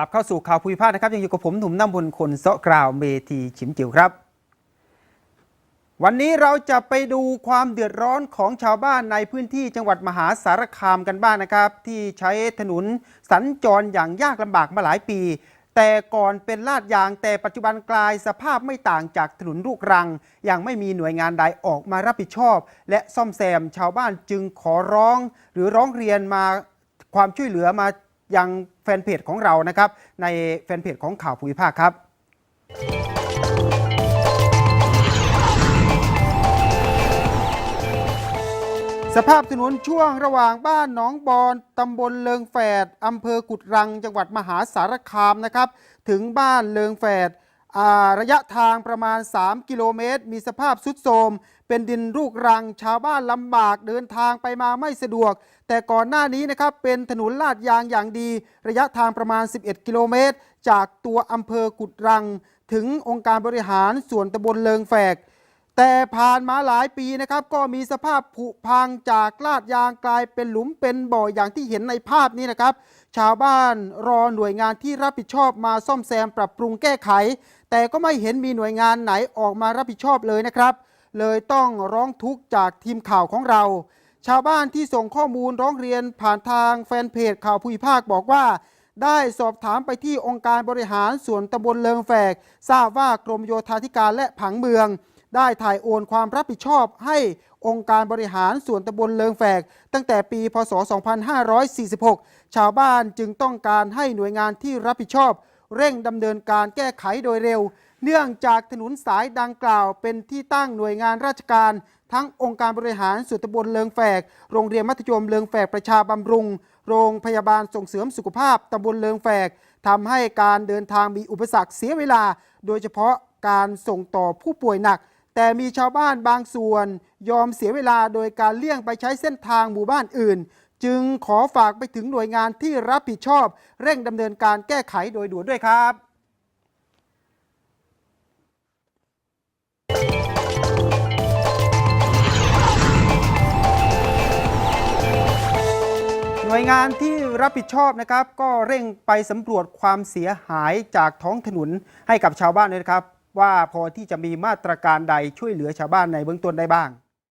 ลับเข้าสู่ข่าวภูมิภาคนะครับยังอยู่กับผมหนุ่มน้ำพลคนเซาะกราวเมทีฉิมจิ๋วครับ วันนี้เราจะไปดูความเดือดร้อนของชาวบ้านในพื้นที่จังหวัดมหาสารคามกันบ้างนะครับ ที่ใช้ถนนสัญจรอย่างยากลำบากมาหลายปี แต่ก่อนเป็นลาดยางแต่ปัจจุบันกลายสภาพไม่ต่างจากถนนลูกรังยังไม่มีหน่วยงานใดออกมารับผิดชอบ และซ่อมแซมชาวบ้านจึงขอร้อง หรือร้องเรียนมาความช่วยเหลือมา ยังแฟนเพจของเรานะครับ ในแฟนเพจของข่าวภูมิภาคครับสภาพถนนช่วงระหว่างบ้านหนองบอนตำบลเลิงแฝดอำเภอกุดรัง จังหวัดมหาสารคามนะครับ ถึงบ้านเลิงแฝด ระยะทางประมาณ 3 กิโลเมตร มีสภาพสุดโทรมเป็นดินลูกรัง ชาวบ้านลำบากเดินทางไปมาไม่สะดวก แต่ก่อนหน้านี้นะครับเป็นถนนลาดยางอย่างดี ระยะทางประมาณ 11 กิโลเมตร จากตัวอำเภอกุดรัง ถึงองค์การบริหารส่วนตำบลเลิงแฝก แต่ผ่านมาหลายปีนะครับก็มีสภาพผุพังจากลาดยางกลายเป็นหลุมเป็นบ่ออย่างที่เห็นในภาพนี้นะครับ ชาวบ้านรอหน่วยงานที่รับผิดชอบมาซ่อมแซมปรับปรุงแก้ไข แต่ก็ไม่เห็นมีหน่วยงานไหนออกมารับผิดชอบเลยนะครับ เลยต้องร้องทุกข์จากทีมข่าวของเรา ชาวบ้านที่ส่งข้อมูลร้องเรียนผ่านทางแฟนเพจข่าวภูมิภาคบอกว่าได้สอบถามไปที่องค์การบริหารส่วนตำบลเลิงแฝก ทราบว่ากรมโยธาธิการและผังเมือง ได้ถ่ายโอนความรับผิดชอบให้องค์การบริหารส่วนตำบลเลิงแฝก ตั้งแต่ปี พศ 2546 ชาวบ้านจึงต้องการให้หน่วยงานที่รับผิดชอบ เร่งดำเนินการแก้ไขโดยเร็ว เนื่องจากถนนสายดังกล่าว เป็นที่ตั้งหน่วยงานราชการ ทั้งองค์การบริหารส่วนตำบลเลิงแฝก โรงเรียนมัธยมเลิงแฝกประชาบำรุง โรงพยาบาลส่งเสริมสุขภาพตำบลเลิงแฝกทำให้การเดินทางมีอุปสรรคเสียเวลา โดยเฉพาะการส่งต่อผู้ป่วยหนัก แต่มีชาวบ้านบางส่วนยอมเสียเวลาโดยการเลี่ยงไปใช้เส้นทางหมู่บ้านอื่น จึงขอฝากไปถึงหน่วยงานที่รับผิดชอบ เร่งดำเนินการแก้ไขโดยด่วนด้วยครับหน่วยงานที่รับผิดชอบนะครับ ก็เร่งไปสำรวจความเสียหายจากท้องถนนให้กับชาวบ้านเลยครับ ว่าพอที่จะมีมาตรการใดช่วยเหลือชาวบ้านในเบื้องต้นได้บ้าง